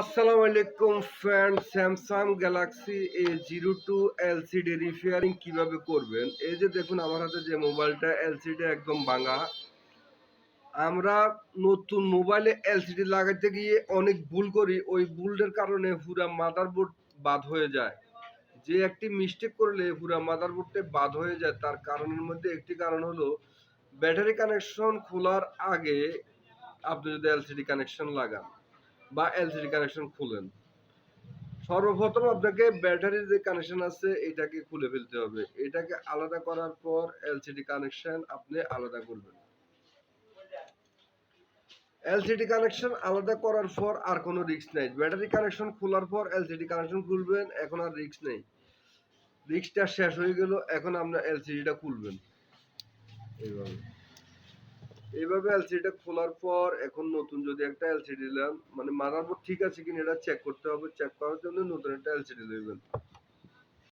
আসসালামু আলাইকুম friend, Samsung Galaxy A zero two LCD repairing কীভাবে করবেন? এই যে দেখুন, আমার হাতে যে মোবাইলটা এলসিডি একদম ভাঙা। আমরা নতুন মোবাইলে এলসিডি লাগাতে গিয়ে অনেক ভুল করি। ওই ভুলের কারণে পুরা মাদারবোর্ড বাদ হয়ে যায়। যে একটি মিস্টেক করলে পুরা মাদারবোর্ডটা বাদ হয়ে যায়, তার কারণের মধ্যে একটি কারণ হলো ব্যাটারি কানেকশন খোলার আগে আপনি যদি এলসিডি কানেকশন লাগান। বা এলসিডি কানেকশন খুলেন। সর্বপ্রথম আপনাকে ব্যাটারির যে কানেকশন আছে, এটাকে খুলে ফেলতে হবে। এটাকে আলাদা করার পর এলসিডি কানেকশন আপনি আলাদা করবেন। এলসিডি কানেকশন আলাদা করার পর আর কোনো রিস্ক নেই। ব্যাটারি কানেকশন খোলার পর এলসিডি কানেকশন খুলবেন, এখন আর রিস্ক নেই। রিস্কটা শেষ হয়ে গেল, এখন আপনার এলসিডিটা খুলবেন। এইভাবে। এইভাবে এলসিডিটা খোলার পর এখন নতুন যদি একটা এলসিডি নিলাম মানে মাদারবোর্ড ঠিক আছে কিনা এটা চেক করতে হবে। চেক করার জন্য নতুন একটা এলসিডি নেবেন।